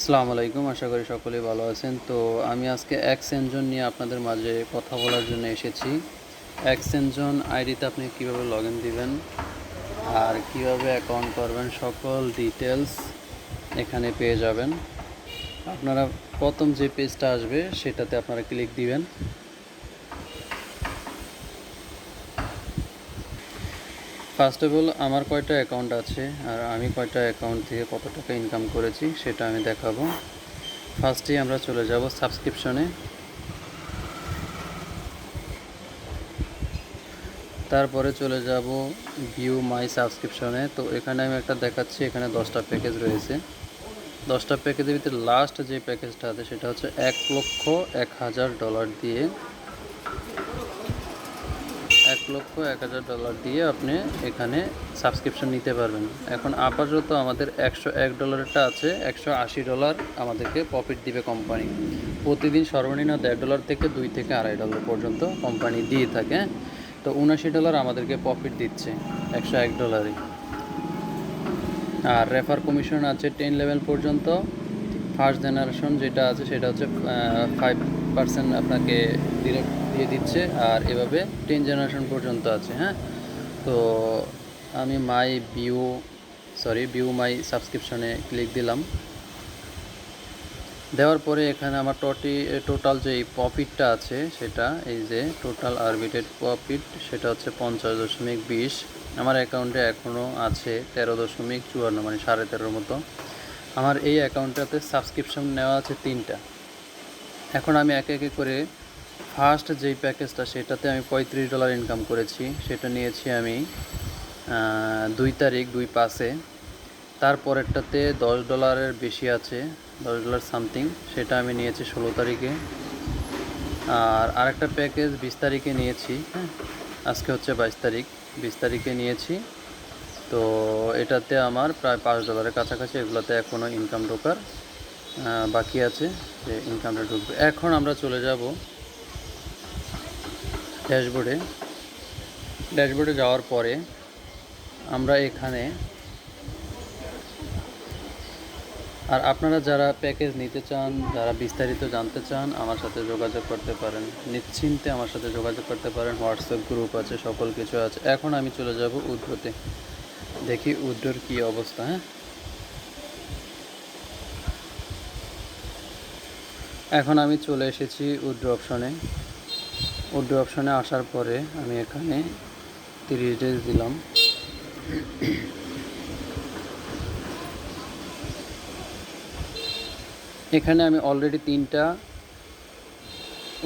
আসসালামু আলাইকুম, আশা করি সকলেই ভালো আছেন। তো আমি আজকে এক্সেনজন নিয়ে আপনাদের মাঝে কথা বলার জন্য এসেছি। এক্সেনজন আইডিতে আপনি কীভাবে লগ ইন দিবেন আর কীভাবে অ্যাকাউন্ট করবেন, সকল ডিটেলস এখানে পেয়ে যাবেন। আপনারা প্রথম যে পেজটা আসবে, সেটাতে আপনারা ক্লিক দিবেন। ফার্স্ট অফ অল আমার কয়টা অ্যাকাউন্ট আছে আর আমি কয়টা অ্যাকাউন্ট থেকে কত টাকা ইনকাম করেছি সেটা আমি দেখাবো। ফার্স্টেই আমরা চলে যাব সাবস্ক্রিপশনে তারপরে চলে যাব ভিউ মাই সাবস্ক্রিপশনে তো এখানে আমি একটা দেখাচ্ছি, এখানে দশটা প্যাকেজ রয়েছে। দশটা প্যাকেজের ভিতরে লাস্ট যে প্যাকেজটা আছে সেটা হচ্ছে এক লক্ষ এক হাজার ডলার দিয়ে এক লক্ষ এক হাজার ডলার দিয়ে আপনি এখানে সাবস্ক্রিপশন নিতে পারবেন। এখন আপাতত আমাদের একশো এক ডলারটা আছে, একশো আশি ডলার আমাদেরকে প্রফিট দিবে কোম্পানি প্রতিদিন সর্বনিম্ন দেড় ডলার থেকে দুই থেকে আড়াই ডলার পর্যন্ত কোম্পানি দিয়ে থাকে? তো উনাশি ডলার আমাদেরকে প্রফিট দিচ্ছে একশো এক ডলারে আর রেফার কমিশন আছে টেন লেভেল পর্যন্ত। ফার্স্ট জেনারেশন যেটা আছে, সেটা হচ্ছে ফাইভ পার্সেন্ট আপনাকে ডিরেক্ট দিয়ে দিচ্ছে, আর এভাবে টেন জেনারেশন পর্যন্ত আছে হ্যাঁ? তো আমি my view sorry view my সাবস্ক্রিপশনে click দিলাম। দেওয়ার পরে এখানে আমার টোটি টোটাল যে প্রফিটটা আছে, সেটা এই যে টোটাল আরবিটেড প্রফিট সেটা হচ্ছে পঞ্চাশ দশমিক বিশ। আমার অ্যাকাউন্টে এখনও আছে তেরো দশমিক চুয়ান্ন মানে সাড়ে তেরোর মতো। আমার এই অ্যাকাউন্টটাতে সাবস্ক্রিপশন নেওয়া আছে তিনটা। এখন আমি একে একে করে ফার্স্ট যেই প্যাকেজটা, সেটাতে আমি পঁয়ত্রিশ ডলার ইনকাম করেছি। সেটা নিয়েছি আমি দুই তারিখ, দুই পাঁচে। তারপরেরটাতে দশ ডলারের বেশি আছে, দশ ডলার সামথিং। সেটা আমি নিয়েছি ষোলো তারিখে। আর আরেকটা প্যাকেজ বিশ তারিখে নিয়েছি হ্যাঁ? আজকে হচ্ছে বাইশ তারিখ। বিশ তারিখে নিয়েছি। তো এটাতে আমার প্রায় পাঁচ ডলারের কাছাকাছি এগুলোতে এখনও ইনকাম ঢোকার বাকি আছে যে ইনকামটা ঢুকবে। এখন আমরা চলে যাব ড্যাশবোর্ডে ড্যাশবোর্ডে যাওয়ার পরে আমরা এখানে আর আপনারা যারা প্যাকেজ নিতে চান, যারা বিস্তারিত জানতে চান, আমার সাথে যোগাযোগ করতে পারেন। নিশ্চিন্তে আমার সাথে যোগাযোগ করতে পারেন। হোয়াটসঅ্যাপ গ্রুপ আছে, সকল কিছু আছে। এখন আমি চলে যাব উদ্রোতে। দেখি উদ্রোর কী অবস্থা হ্যাঁ? এখন আমি চলে এসেছি উড্র অপশনে। উড্র অপশনে আসার পরে আমি এখানে তিরিশ ডেজ দিলাম। এখানে আমি অলরেডি তিনটা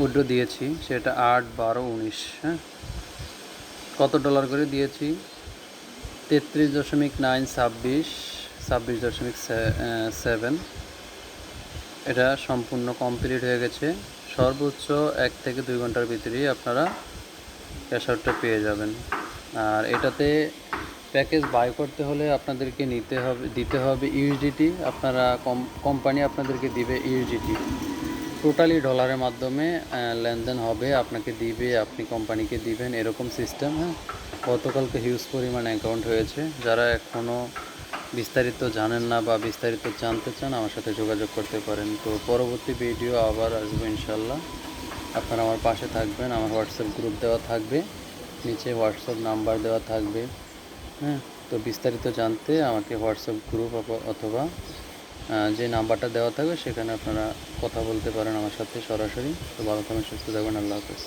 উড্র দিয়েছি, সেটা আট, বারো, উনিশ হ্যাঁ? কত ডলার করে দিয়েছি? তেত্রিশ দশমিক নাইন ছাব্বিশ ছাব্বিশ দশমিক সেভেন। এটা সম্পূর্ণ কমপ্লিট হয়ে গেছে। সর্বোচ্চ এক থেকে দুই ঘণ্টার ভিতরেই আপনারা ক্যাশ পেয়ে যাবেন। আর এটাতে প্যাকেজ বাই করতে হলে আপনাদেরকে নিতে হবে, দিতে হবে ইউএসডিটি আপনারা কম কোম্পানি আপনাদেরকে দিবে ইউএসডিটি টোটালি ডলারের মাধ্যমে লেনদেন হবে, আপনাকে দিবে, আপনি কোম্পানিকে দিবেন, এরকম সিস্টেম হ্যাঁ? গতকালকে হিউজ পরিমাণ অ্যাকাউন্ট হয়েছে। যারা এখনও বিস্তারিত জানেন না বা বিস্তারিত জানতে চান, আমার সাথে যোগাযোগ করতে পারেন। তো পরবর্তী ভিডিও আবার আসব ইনশাল্লাহ আপনারা আমার পাশে থাকবেন, আমার হোয়াটসঅ্যাপ গ্রুপ দেওয়া থাকবে, নিচে হোয়াটসঅ্যাপ নাম্বার দেওয়া থাকবে হ্যাঁ? তো বিস্তারিত জানতে আমাকে হোয়াটসঅ্যাপ গ্রুপ অথবা যে নাম্বারটা দেওয়া থাকবে, সেখানে আপনারা কথা বলতে পারেন আমার সাথে সরাসরি। তো ভালো থাকবেন, সুস্থ থাকবেন, আল্লাহ হাফেজ।